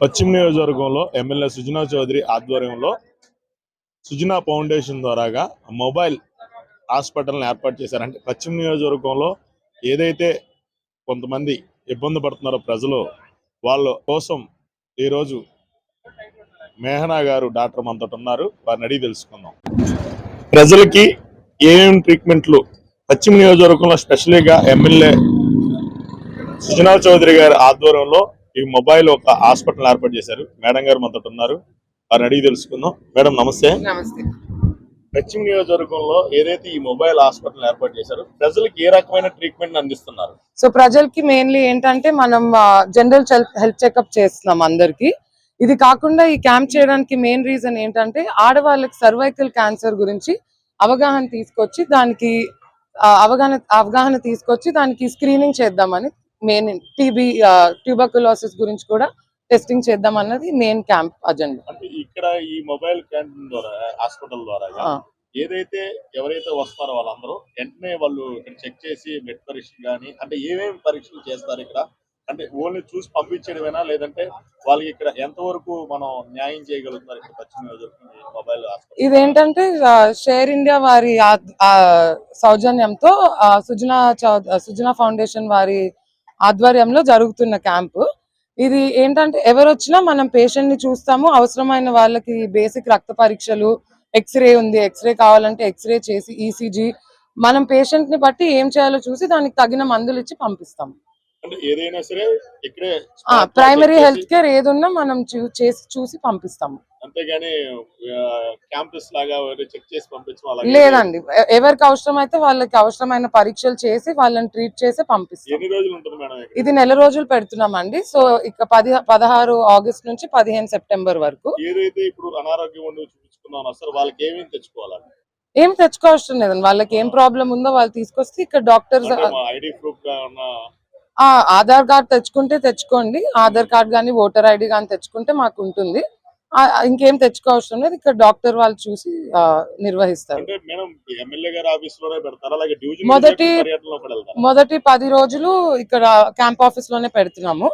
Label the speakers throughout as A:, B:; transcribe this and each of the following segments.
A: పశ్చిమ నియోజకవర్గంలో ఎమ్మెల్యే సుజనా చౌదరి ఆధ్వర్యంలో సుజనా ఫౌండేషన్ ద్వారాగా మొబైల్ హాస్పిటల్ని ఏర్పాటు చేశారు. అంటే పశ్చిమ నియోజకవర్గంలో ఏదైతే కొంతమంది ఇబ్బంది పడుతున్నారో ప్రజలు వాళ్ళ కోసం ఈరోజు మేహనా గారు డాక్టర్ మనతో ఉన్నారు. వారిని అడిగి తెలుసుకుందాం. ప్రజలకి ఏమేమి ట్రీట్మెంట్లు? పశ్చిమ నియోజకవర్గంలో స్పెషల్గా ఎమ్మెల్యే సుజనా చౌదరి గారి ఆధ్వర్యంలో ఈ మొబైల్ ఒక హాస్పిటల్ ఏర్పాటు చేశారు. మేడం గారు మనతో ఉన్నారు. వారిని అడిగి తెలుసుకుందాం. మేడం నమస్తే.
B: నమస్తే.
A: పశ్చిమ నియోజకవర్గంలో ఏదైతే ఈ మొబైల్ హాస్పిటల్ ఏర్పాటు చేశారు ప్రజలకు ఏ రకమైన ట్రీట్మెంట్ అందిస్తున్నారు?
B: సో ప్రజలకి మెయిన్లీ ఏంటంటే మనం జనరల్ హెల్త్ చెకప్ చేస్తున్నాం అందరికి. ఇది కాకుండా ఈ క్యాంప్ చేయడానికి మెయిన్ రీజన్ ఏంటంటే ఆడవాళ్ళకి సర్వైకల్ క్యాన్సర్ గురించి అవగాహన తీసుకొచ్చి దానికి అవగాహన అవగాహన తీసుకొచ్చి దానికి స్క్రీనింగ్ చేద్దామని మెయిన్ టీబీ ట్యూబర్కులోసిస్ గురించి కూడా టెస్టింగ్ చేద్దాం అన్నది మెయిన్ క్యాంప్ అజెండా
A: అంటే ఇక్కడ ఈ మొబైల్ క్యాంటీన్ ద్వారా హాస్పిటల్ ద్వారా ఏదైతే ఎవరైతే వస్తారో వాళ్ళందరూ వెంటనే వాళ్ళు ఇక్కడ చెక్ చేసి బ్లడ్ పరీక్ష కానీ అంటే ఏమేమి పరీక్షలు చేస్తారు ఇక్కడ? అంటే ఓన్లీ చూసి పంపించడమేనా లేదంటే వాళ్ళకి ఇక్కడ ఎంతవరకు మనం న్యాయం చేయగలుగుతున్నారు ఇక్కడ పశ్చిమ మొబైల్
B: ఇదేంటంటే షేర్ ఇండియా వారి సౌజన్యంతో సుజనా సుజనా ఫౌండేషన్ వారి ఆధ్వర్యంలో జరుగుతున్న క్యాంపు. ఇది ఏంటంటే ఎవరు వచ్చినా మనం పేషెంట్ని చూస్తాము అవసరమైన వాళ్ళకి బేసిక్ రక్త పరీక్షలు ఎక్స్రే ఉంది ఎక్స్రే కావాలంటే ఎక్స్రే చేసి ఈసీజీ మనం పేషెంట్ని బట్టి ఏం చేయాలో చూసి దానికి తగిన మందులు ఇచ్చి పంపిస్తాం.
A: ఏదైనా సరే ఇక్కడే
B: ప్రైమరీ హెల్త్ కేర్ ఏదున్నా మనం చేసి చూసి పంపిస్తాము.
A: అంతేగాని క్యాంపస్ లాగా చెక్ చేసి పంపించడం
B: లేదండి. ఎవరికి అవసరం అయితే వాళ్ళకి అవసరమైన పరీక్షలు చేసి వాళ్ళని ట్రీట్ చేసి పంపిస్తాం.
A: ఎన్ని రోజులు ఉంటుంది మేడం ఇక్కడ?
B: ఇది నెల రోజులు పెడుతున్నామండి. సో ఇక పది పదహారు ఆగస్ట్ నుంచి పదిహేను సెప్టెంబర్ వరకు.
A: ఏదైతే ఇప్పుడు అనారోగ్యం ఉండి వాళ్ళకి ఏమేమి తెచ్చుకోవాలండి?
B: ఏం తెచ్చుకోవసరం లేదండి వాళ్ళకి ఏం ప్రాబ్లం ఉందో వాళ్ళు తీసుకొస్తే ఇక్కడ doctors
A: ID proof
B: Aadhaar card తెచ్చుకుంటే తెచ్చుకోండి ఆధార్ కార్డ్ కానీ ఓటర్ ఐడి కానీ తెచ్చుకుంటే మాకు ఉంటుంది. ఇంకేం తెచ్చుకోవసరం లేదు ఇక్కడ డాక్టర్ వాళ్ళు చూసి నిర్వహిస్తారు. మొదటి- మొదటి పది రోజులు ఇక్కడ క్యాంప్ ఆఫీస్లోనే పెడుతున్నాము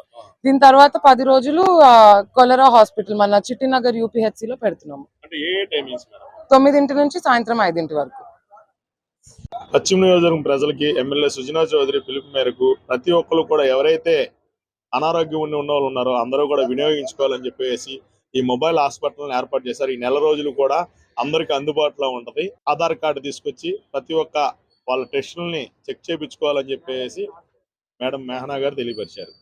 B: దీని తర్వాత పది రోజులు కొలరా హాస్పిటల్ మన చిట్టినగర్ UPHC లో పెడుతున్నాము తొమ్మిదింటి నుంచి సాయంత్రం ఐదింటి వరకు.
A: పశ్చిమ నియోజకవర్గం ప్రజలకి ఎమ్మెల్యే సుజనా చౌదరి పిలుపు మేరకు ప్రతి ఒక్కరు కూడా ఎవరైతే అనారోగ్యం ఉండి ఉన్న వాళ్ళు ఉన్నారో అందరూ కూడా వినియోగించుకోవాలని చెప్పేసి ఈ మొబైల్ హాస్పిటల్ని ఏర్పాటు చేశారు. ఈ నెల రోజులు కూడా అందరికి అందుబాటులో ఉంటది. ఆధార్ కార్డు తీసుకొచ్చి ప్రతి ఒక్క వాళ్ళ టెస్టులని చెక్ చేయించుకోవాలని చెప్పేసి మేడం మెహనా గారు తెలియపరిచారు.